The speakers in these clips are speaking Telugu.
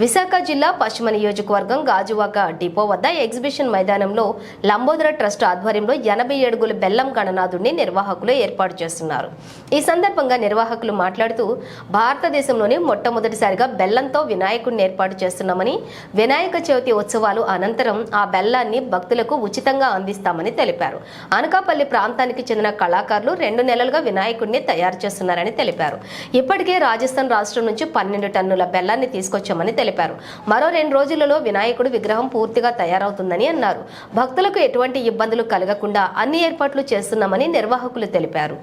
విశాఖ జిల్లా పశ్చిమ నియోజకవర్గం గాజువాక డిపో వద్ద ఎగ్జిబిషన్ మైదానంలో లంబోదర ట్రస్ట్ ఆధ్వర్యంలో ఎనభై ఏడుగుల బెల్లం గణనాథుడిని నిర్వాహకులు ఏర్పాటు చేస్తున్నారు. ఈ సందర్భంగా నిర్వాహకులు మాట్లాడుతూ భారతదేశంలోనే మొట్టమొదటిసారిగా బెల్లంతో వినాయకుడిని ఏర్పాటు చేస్తున్నామని వినాయక చవితి ఉత్సవాలు అనంతరం ఆ బెల్లాన్ని భక్తులకు ఉచితంగా అందిస్తామని తెలిపారు. అనకాపల్లి ప్రాంతానికి చెందిన కళాకారులు రెండు నెలలుగా వినాయకుడిని తయారు చేస్తున్నారని తెలిపారు. ఇప్పటికే రాజస్థాన్ రాష్ట్రం నుంచి పన్నెండు టన్నుల బెల్లాన్ని తీసుకొచ్చామని తెలిపారు. మరో రెండు రోజులలో వినాయకుడు విగ్రహం పూర్తిగా తయారవుతుందని అన్నారు. భక్తులకు ఎటువంటి ఇబ్బందులు కలగకుండా అన్ని ఏర్పాట్లు చేస్తున్నామని నిర్వాహకులు తెలిపారు.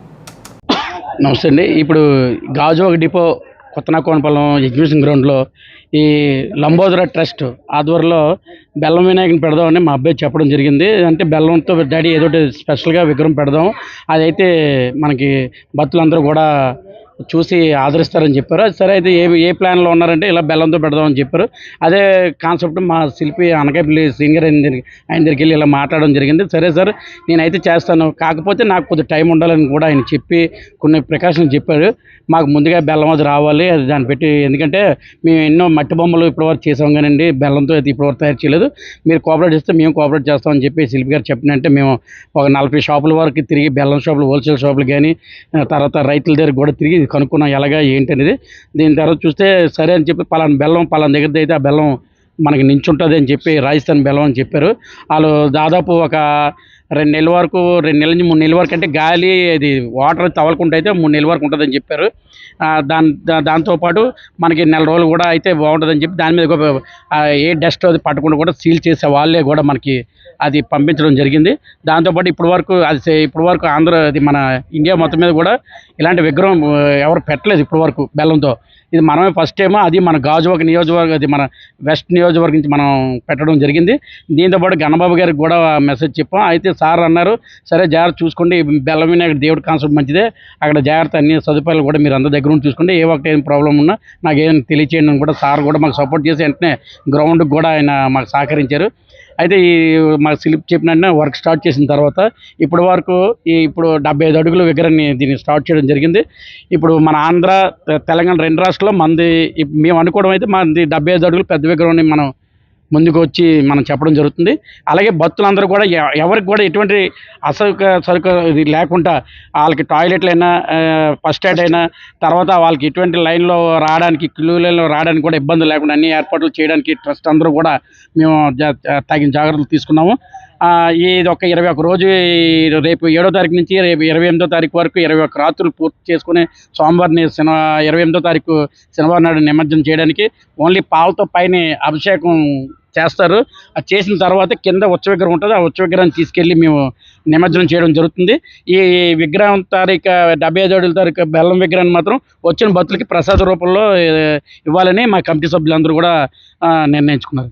నమస్తే అండి. ఇప్పుడు గాజువాక డిపో కొత్తనాకోనపాలెం ఎగ్జిబిషన్ గ్రౌండ్లో ఈ లంబోదర ట్రస్ట్ ఆధ్వర్యంలో బెల్లం వినాయకుని పెడదామని మా అబ్బాయి చెప్పడం జరిగింది. అంటే బెల్లంతో డాడీ ఏదో స్పెషల్గా విగ్రహం పెడదాం. అదైతే మనకి భక్తులందరూ కూడా చూసి ఆదరిస్తారని చెప్పారు. సరే అయితే ఏ ఏ ప్లాన్లో ఉన్నారంటే ఇలా బెల్లంతో పెడదామని చెప్పారు. అదే కాన్సెప్ట్ మా శిల్పి అనకాపల్లి సింగర్ ఆయన దగ్గరికి ఆయన దగ్గరికి వెళ్ళి ఇలా మాట్లాడడం జరిగింది. సరే సార్ నేనైతే చేస్తాను. కాకపోతే నాకు కొద్దిగా టైం ఉండాలని కూడా ఆయన చెప్పి కొన్ని ప్రికాషన్స్ చెప్పారు. మాకు ముందుగా బెల్లం అది రావాలి అది దాన్ని పెట్టి ఎందుకంటే మేము ఎన్నో మట్టి బొమ్మలు ఇప్పటివరకు చేసాం కానండి బెల్లంతో అయితే ఇప్పటివరకు తయారు చేయలేదు. మీరు కోఆపరేట్ చేస్తే మేము కోఆపరేట్ చేస్తామని చెప్పి శిల్పి గారు చెప్పినంటే మేము ఒక నలభై షాపుల వరకు తిరిగి బెల్లం షాపులు హోల్సేల్ షాపులు కానీ తర్వాత రైతుల దగ్గర కూడా తిరిగి కనుక్కున్నాం ఎలాగా ఏంటి అనేది. దీని తర్వాత చూస్తే సరే అని చెప్పి పలానా బెల్లం పలానా దగ్గర అయితే ఆ బెల్లం మనకి నించుంటుంది అని చెప్పి రాజస్థాన్ బెల్లం అని చెప్పారు. వాళ్ళు దాదాపు ఒక రెండు నెలల వరకు రెండు నెలల నుంచి మూడు నెలల వరకు అంటే గాలి అది వాటర్ తవలకుండా అయితే మూడు నెలల వరకు ఉంటుందని చెప్పారు. దాని దాంతోపాటు మనకి నెల రోజులు కూడా అయితే బాగుంటుందని చెప్పి దాని మీద ఒక, ఏ డస్ట్ అది పట్టకుండా కూడా సీల్ చేసే వాళ్ళే కూడా మనకి అది పంపించడం జరిగింది. దాంతోపాటు ఇప్పటి వరకు అది ఇప్పటి వరకు ఆంధ్ర అది మన ఇండియా మొత్తం మీద కూడా ఇలాంటి విగ్రహం ఎవరు పెట్టలేదు ఇప్పటి వరకు బెల్లంతో. ఇది మనమే ఫస్ట్ టైం అది మన గాజువాక నియోజకవర్గం అది మన వెస్ట్ నియోజకవర్గం నుంచి మనం పెట్టడం జరిగింది. దీంతోపాటు గణబాబు గారికి కూడా మెసేజ్ చెప్పాం. అయితే సార్ అన్నారు. సరే జాగ్రత్త చూసుకోండి. బెల్లం వినాయకుడు దేవుడి కాన్సెప్ట్ మంచిదే. అక్కడ జాగ్రత్త అన్ని సదుపాయాలు కూడా మీరు అందరి దగ్గర ఉండి చూసుకోండి. ఏ ఒక్క ఏం ప్రాబ్లం ఉన్నా నాకు ఏం తెలియచేయండి అని కూడా సార్ కూడా మాకు సపోర్ట్ చేసి వెంటనే గ్రౌండ్కి కూడా ఆయన మాకు సహకరించారు. అయితే ఈ మా స్లిప్ చెప్పిన వర్క్ స్టార్ట్ చేసిన తర్వాత ఇప్పటి వరకు ఈ ఇప్పుడు డెబ్బై ఐదు అడుగుల విగ్రహాన్ని దీన్ని స్టార్ట్ చేయడం జరిగింది. ఇప్పుడు మన ఆంధ్ర తెలంగాణ రెండు రాష్ట్రాల్లో మంది మేము అనుకోవడం అయితే మంది డెబ్బై ఐదు అడుగులు పెద్ద విగ్రహాన్ని మనం ముందుకు వచ్చి మనం చెప్పడం జరుగుతుంది. అలాగే భక్తులందరూ కూడా ఎ- ఎవరికి కూడా ఎటువంటి అసౌక సరుకు ఇది లేకుండా వాళ్ళకి టాయిలెట్లు అయినా ఫస్ట్ ఎయిడ్ అయినా తర్వాత వాళ్ళకి ఎటువంటి లైన్లో రావడానికి క్యూ లైన్లో రావడానికి కూడా ఇబ్బంది లేకుండా అన్ని ఏర్పాట్లు చేయడానికి ట్రస్ట్ అందరూ కూడా మేము జా- తగిన జాగ్రత్తలు తీసుకున్నాము. ఇది ఒక ఇరవై ఒక రోజు రేపు ఏడో తారీఖు నుంచి రేపు ఇరవై ఎనిమిదో తారీఖు వరకు ఇరవై ఒక రాత్రులు పూర్తి చేసుకుని సోమవారిని శని ఇరవై ఎనిమిదో తారీఖు శనివారం నాడు నిమజ్జనం చేయడానికి ఓన్లీ పాలతో పైన అభిషేకం చేస్తారు. అది చేసిన తర్వాత కింద ఉచ్చ విగ్రహం ఉంటుంది. ఆ ఉచ్చ విగ్రహాన్ని తీసుకెళ్ళి మేము నిమజ్జనం చేయడం జరుగుతుంది. ఈ విగ్రహం తారీఖు డెబ్బై ఐదు అడుగుల తారీఖు బెల్లం విగ్రహాన్ని మాత్రం వచ్చిన భక్తులకి ప్రసాద రూపంలో ఇవ్వాలని మా కమిటీ సభ్యులందరూ కూడా నిర్ణయించుకున్నారు.